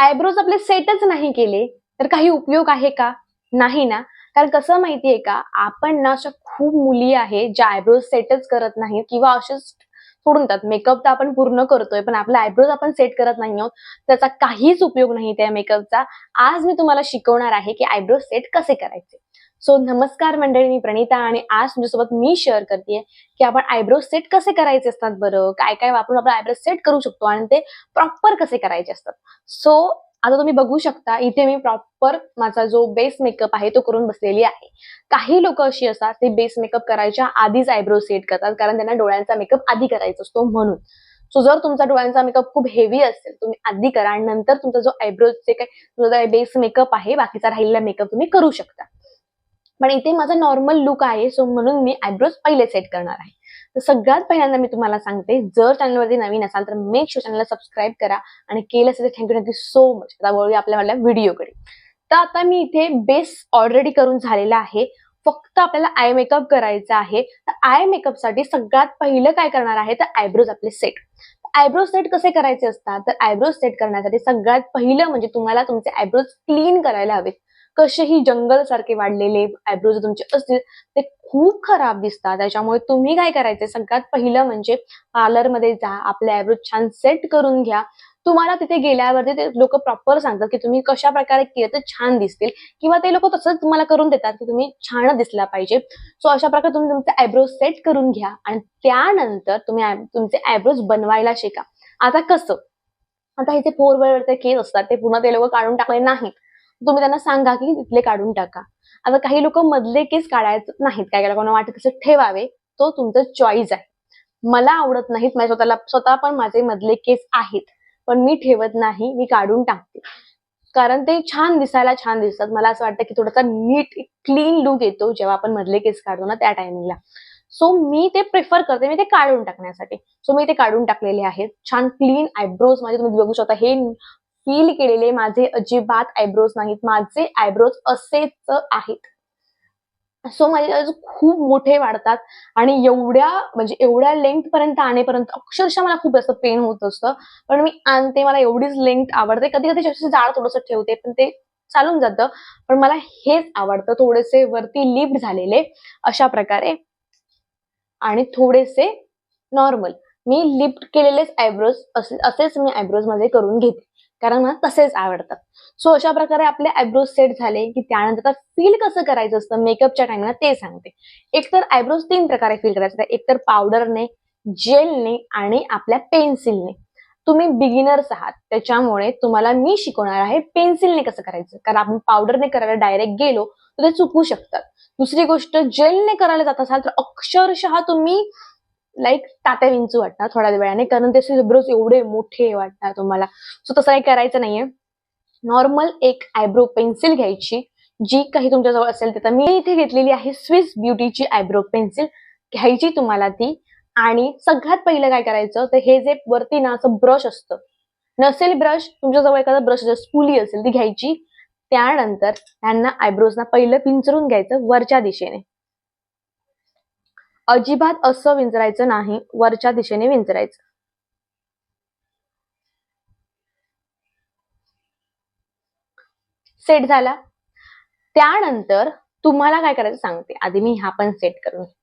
Eyebrows आपले सेटच नाही केले तर काही उपयोग आहे का? नाही ना. कारण कसं माहितीये का आपण ना अशा खूप मुली आहेत ज्या आयब्रोज सेटच करत नाहीत किंवा असेच सोडून देतात मेकअप तर आपण पूर्ण करतोय पण आपला आयब्रोज आपण सेट करत नाही आहोत. त्याचा काहीच उपयोग नाही त्या मेकअपचा आज मी तुम्हाला शिकवणार आहे की आयब्रोज सेट कसे करायचे. सो नमस्कार मंडळी मी प्रणिता आणि आज तुमच्यासोबत मी शेअर करते की आपण आयब्रो सेट कसे करायचे असतात बरं? काय काय वापरून आपण आयब्रो सेट करू शकतो आणि ते प्रॉपर कसे करायचे असतात? सो आता तुम्ही बघू शकता इथे मी प्रॉपर माझा जो बेस मेकअप आहे तो करून बसलेली आहे. काही लोक अशी असतात ते बेस मेकअप करायच्या आधीच आयब्रो सेट करतात कारण त्यांना डोळ्यांचा मेकअप आधी करायचा असतो म्हणून. सो जर तुमचा डोळ्यांचा मेकअप खूप हेवी असेल तुम्ही आधी करा आणि नंतर तुमचा जो आयब्रोचे काय तुमचा बेस मेकअप आहे बाकीचा राहिलेला मेकअप तुम्ही करू शकता. पण इथे माझा नॉर्मल लुक आहे सो म्हणून मी आयब्रोज पहिले सेट करणार आहे. तर सगळ्यात पहिल्यांदा मी तुम्हाला सांगते जर चॅनलवरती नवीन असाल तर मेक शुअर चॅनलला सबस्क्राईब करा आणि केलं असेल तर थँक्यू थँक्यू सो मच आता वळूया आपल्या आपल्या व्हिडिओकडे तर आता मी इथे बेस ऑलरेडी करून झालेला आहे. फक्त आपल्याला आय मेकअप करायचा आहे. तर आय मेकअपसाठी सगळ्यात पहिलं काय करणार आहे तर आयब्रोज आपले सेट आयब्रो सेट कसे करायचे असतात? तर आयब्रो सेट करण्यासाठी सगळ्यात पहिलं म्हणजे तुम्हाला तुमचे आयब्रोज क्लीन करायला हवेत. कसेही जंगल सारखे वाढलेले आयब्रोज तुमचे असतील ते खूप खराब दिसतात. त्याच्यामुळे तुम्ही काय करायचे सगळ्यात पहिलं म्हणजे पार्लरमध्ये जा आपले आयब्रोज छान सेट करून घ्या. तुम्हाला तिथे गेल्यावरती ते लोक प्रॉपर सांगतात की तुम्ही कशा प्रकारे केलं तर छान दिसतील. किंवा ते लोक तसंच तुम्हाला करून देतात की तुम्ही छान दिसला पाहिजे. सो अशा प्रकारे तुम्ही तुमचे आयब्रोज सेट करून घ्या आणि त्यानंतर तुम्ही तुमचे आयब्रोज बनवायला शिका. आता कसं? आता हे फोर वेळवरचे केस असतात ते पुन्हा ते लोक काढून टाकले नाहीत. तुम्ही त्यांना सांगा की तिथले काढून टाका. आता काही लोक मधले केस काढायचं नाहीत. काय लोकांना वाटत तसं ठेवावे. तो तुमचं चॉईस आहे. मला आवडत नाहीत. माझ्या स्वतःला स्वतः पण माझे मधले केस आहेत. पण मी ठेवत नाही. मी काढून टाकते. कारण ते छान दिसायला छान दिसतात. मला असं वाटतं की थोडासा नीट क्लीन लुक येतो जेव्हा आपण मधले केस काढतो ना त्या टायमिंगला सो मी ते प्रिफर करते. मी ते काढून टाकण्यासाठी. सो मी ते काढून टाकलेले आहेत. छान क्लीन आयब्रोज माझे तुम्ही बघू शकता. हे फील केलेले माझे अजिबात आयब्रोज नाहीत. माझे आयब्रोज असेच आहेत. सो माझे eyebrows खूप मोठे वाढतात आणि एवढ्या म्हणजे एवढ्या लेंथ पर्यंत आणेपर्यंत अक्षरशः मला खूप जास्त पेन होत असतं. पण मी आणते मला एवढीच लेंथ आवडते. कधी कधी जास्त जाड थोडंसं ठेवते पण ते चालून जातं. पण मला हेच आवडतं. थोडेसे वरती लिफ्ट झालेले अशा प्रकारे. आणि थोडेसे नॉर्मल मी लिफ्ट केलेलेच आयब्रोज असेच मी आयब्रोज माझे करून घेते. कारण मला तसेच आवडतात सो अशा प्रकारे आपले आयब्रोज सेट झाले की त्यानंतर फील कसं करायचं असतं मेकअपच्या टाइमला ते सांगते. एक तर आयब्रोज तीन प्रकारे फील करायचं एक तर पावडरने जेलने आणि आपल्या पेन्सिलने तुम्ही बिगिनर्स आहात त्याच्यामुळे तुम्हाला मी शिकवणार आहे पेन्सिलने कसं करायचं. कारण आपण पावडरने करायला डायरेक्ट गेलो तर ते चुकू शकतात. दुसरी गोष्ट जेलने करायला जात असाल तर अक्षरशः तुम्ही लाईक तात्या विंचू वाटणार थोड्या वेळाने कारण ते आयब्रोज एवढे मोठे वाटतात तुम्हाला. सो तसं काही करायचं नाहीये. नॉर्मल एक आयब्रो पेन्सिल घ्यायची जी काही तुमच्याजवळ असेल ते तर मी इथे घेतलेली आहे स्विस ब्युटीची आयब्रो पेन्सिल घ्यायची तुम्हाला ती. आणि सगळ्यात पहिलं काय करायचं तर हे जे वरती ना असं ब्रश असतं. नसेल ब्रश तुमच्याजवळ एखादा ब्रश स्पुली असेल ती घ्यायची. त्यानंतर त्यांना आयब्रोजना पहिलं पिंचरून घ्यायचं वरच्या दिशेने. अजिबात असं विंचरायचं नाही वरच्या दिशेने विंचरायचं. सेट झाला. त्यानंतर तुम्हाला काय करायचं सांगते. आधी मी हा पण सेट करून घेते.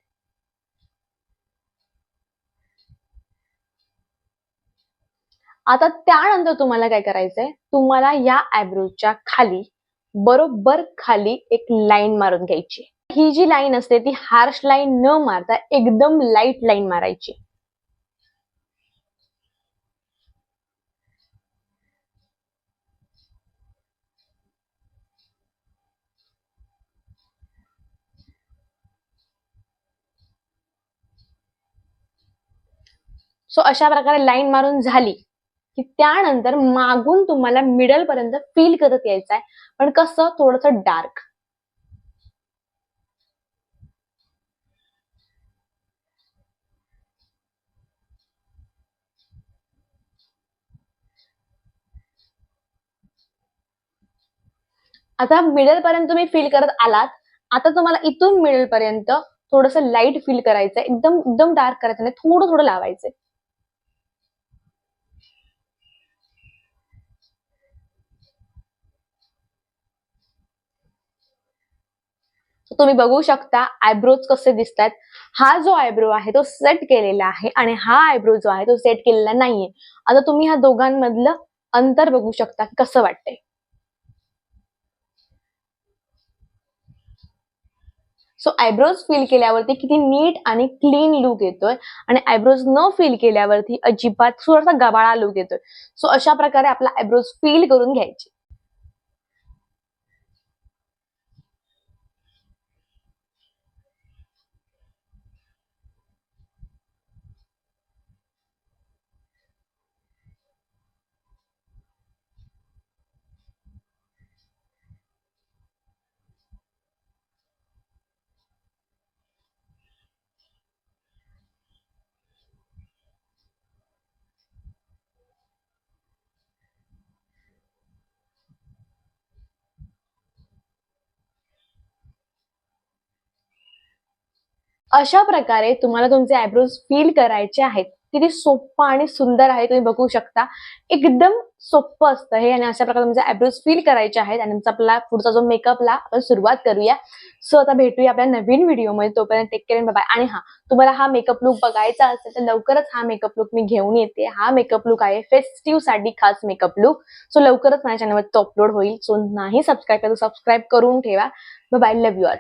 आता त्यानंतर तुम्हाला काय करायचंय? तुम्हाला या आयब्रोच्या खाली बरोबर खाली एक लाईन मारून घ्यायची ही जी लाईन असते ती हार्श लाईन न मारता एकदम लाइट लाईन मारायची. सो अशा प्रकारे लाईन मारून झाली की त्यानंतर मागून तुम्हाला मिडल पर्यंत फील करत यायचं आहे पण कसं? थोडस डार्क आता मिडल पर्यंत तुम्ही फील करत आलात आता तुम्हाला इथून मिडल पर्यंत थोडस लाइट फील करायचं एकदम एकदम डार्क करायचं नाही थोडं थोडं लावायचं तुम्ही बघू शकता आयब्रोज कसे दिसतात हा जो आयब्रो आहे तो सेट केलेला आहे आणि हा आयब्रो जो आहे तो सेट केलेला नाहीये. आता तुम्ही ह्या दोघांमधलं अंतर बघू शकता कसं वाटतंय. सो आयब्रोज फिल केल्यावरती किती नीट आणि क्लीन लुक येतोय. आणि आयब्रोज न फिल केल्यावरती अजिबात थोडासा गबाळा लुक येतोय. सो अशा प्रकारे आपला आयब्रोज फिल करून घ्यायचे. अशा प्रकारे तुम्हाला तुमचे आयब्रोज फील करायचे आहेत. किती सोपं आणि सुंदर आहे तुम्ही बघू शकता. एकदम सोपं असतं हे आणि अशा प्रकारे तुमचे आयब्रोज फील करायचे आहेत. आणि तुमचा आपला पुढचा जो मेकअपला आपण सुरुवात करूया. सो आता भेटूया आपल्या नवीन व्हिडिओमध्ये तोपर्यंत टेक केअर बाय आणि हा तुम्हाला हा मेकअप लुक बघायचा असेल तर लवकरच हा मेकअप लुक मी घेऊन येते. हा मेकअप लुक आहे फेस्टिव्हसाठी खास मेकअप लुक सो लवकरच माझ्या चॅनलवर तो अपलोड होईल. सो नाही सबस्क्राईब करा सबस्क्राईब करून ठेवा. Bye love you R